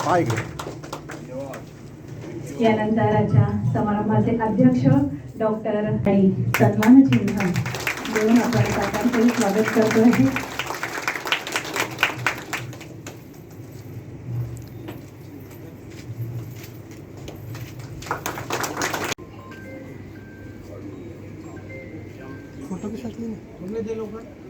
पाय घे यानंतर आजच्या समारंभाचे अध्यक्ष डॉक्टर आणि सन्मान चिन्ह देऊन आपण काकांचंही स्वागत करतो आहे फोटो के साथ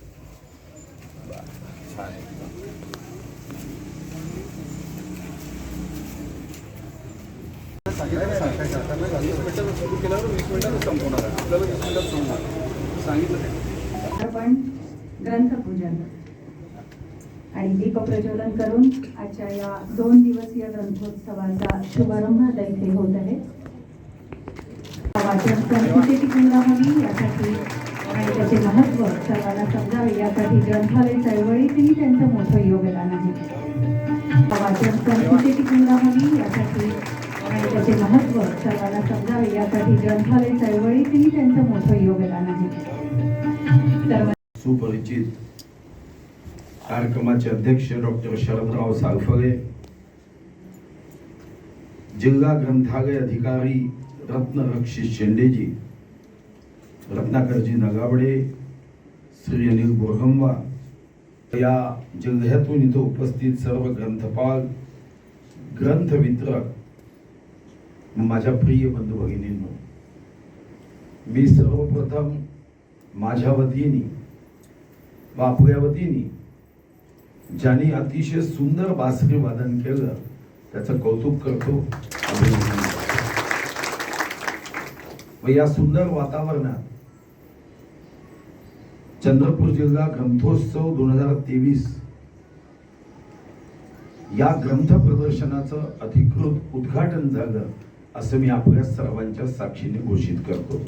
इतिहासाचे हा कायद्याचं केलं काय सुरू केल्यावर वीस संपवणार आपल्याला वीस मिनिटात संपणार सांगितलं आपण ग्रंथपूजन आणि दीपप्रज्वलन करून आजच्या या दोन दिवसीय ग्रंथोत्सवाचा शुभारंभ आता इथे होत आहे. वाचन संस्कृती टिकून राहावी यासाठी आणि त्याचे महत्त्व सर्वांना समजावे यासाठी ग्रंथालय चळवळीतही त्यांचं मोठं योगदान आहे. वाचन संस्कृती टिकून राहावी यासाठी आणि त्याचे महत्त्व सर्वांना समजावे यासाठी ग्रंथालय चळवळीतही त्यांचं मोठं योगदान आहे. सुपरिचित कार्यक्रमाचे अध्यक्ष डॉक्टर शरदराव सालफळे जिल्हा ग्रंथालय अधिकारी रत्नरक्षित शेंडेजी रत्नाकरजी नगावडे श्री अनिल बोरगंबा या जिल्ह्यातून इथं उपस्थित सर्व ग्रंथपाल ग्रंथ वितरक माझ्या प्रिय बंधू भगिनींनो मी सर्वप्रथम माझ्या वतीने व आपल्या वतीने ज्यांनी अतिशय सुंदर बासरी वादन केलं त्याचं कौतुक करतो करतो. व या सुंदर वातावरणात चंद्रपूर जिल्हा ग्रंथोत्सव दोन हजार तेवीस. या ग्रंथ प्रदर्शनाचं अधिकृत उद्घाटन झालं असं मी आपल्या सर्वांच्या साक्षीने घोषित करतो.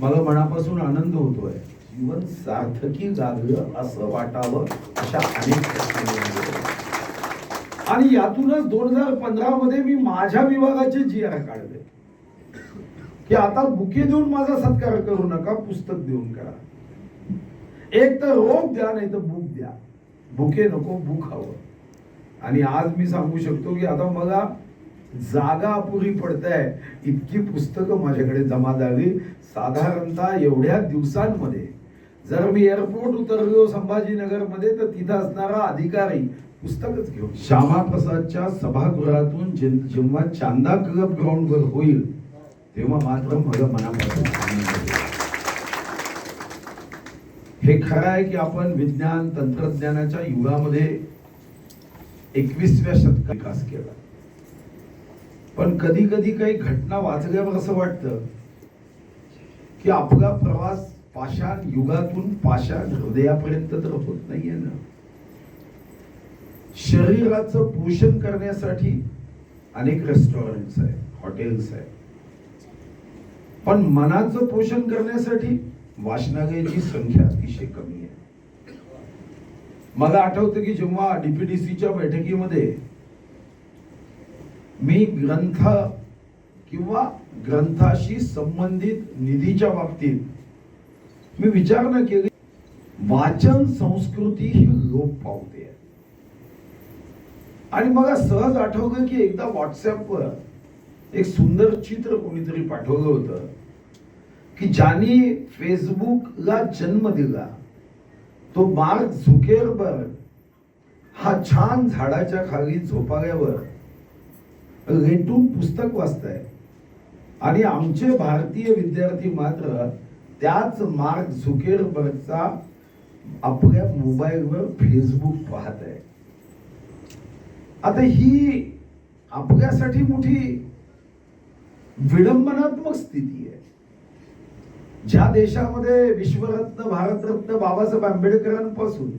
मला मनापासून आनंद होतोय. जीवन सार्थकी जागलं असं वाटावं अशा अनेक आणि यातूनच दोन हजार पंधरा मध्ये मी माझ्या विभागाचे जी आर काढले. की आता बुके देऊन माझा सत्कार करू नका पुस्तक देऊन करा. एक तर रोप द्या नाही तर बुक द्या. बुके नको बुक हवं. आणि आज मी सांगू शकतो की आता मला जागा अपुरी पडताय इतकी पुस्तकं माझ्याकडे जमा झाली. साधारणतः एवढ्या दिवसांमध्ये जर मी एअरपोर्ट उतरलो संभाजीनगरमध्ये तर तिथं असणारा अधिकारी पुस्तकच घेऊन श्यामाप्रसादच्या सभागृहातून जेव्हा चांदा क्लब ग्राउंडवर होईल तेव्हा मात्र मला मनापासून हे खरं आहे की आपण विज्ञान तंत्रज्ञानाच्या युगामध्ये एकवीसव्या शतकात विकास केला. पण कधी कधी काही घटना वाचल्यावर असं वाटतं की आपला प्रवास पाषाण युगातून पाषाण हृदयापर्यंत तर होत नाहीये ना. शरीराचं पोषण करण्यासाठी अनेक रेस्टॉरंट्स आहे हॉटेल्स आहेत. पण मनाचं पोषण करण्यासाठी वाचनालयाची संख्या अतिशय कमी आहे. मला आठवतं की जेव्हा डीपीडीसीच्या बैठकीमध्ये मी ग्रंथ किंवा ग्रंथाशी संबंधित निधीच्या बाबतीत मी विचारणा केली. वाचन संस्कृती ही लोप पावते. आणि मला सहज आठवलं की एकदा व्हॉट्सअपवर एक सुंदर चित्र कोणीतरी पाठवलं होतं की ज्याने फेसबुकला जन्म दिला तो मार्क झुकेरबर्ग हा छान झाडाच्या खाली झोपाळ्यावर रेटून पुस्तक वाचताय. आणि आमचे भारतीय विद्यार्थी मात्र त्याच मार्क झुकेरबर्गचा आपल्या मोबाईलवर फेसबुक पाहत आहे आता ही आपल्यासाठी मोठी विडंबनात्मक स्थिती आहे. ज्या देशामध्ये विश्वरत्न भारतरत्न बाबासाहेब आंबेडकरांपासून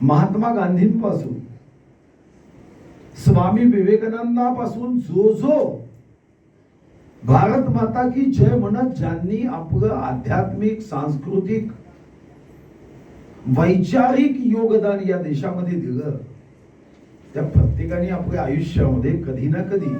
महात्मा गांधींपासून स्वामी विवेकानंदापासून जो जो भारत माता की जय म्हणत ज्यांनी आपलं आध्यात्मिक सांस्कृतिक वैचारिक योगदान या देशामध्ये दिलं त्या प्रत्येकाने आपल्या आयुष्यामध्ये कधी ना कधी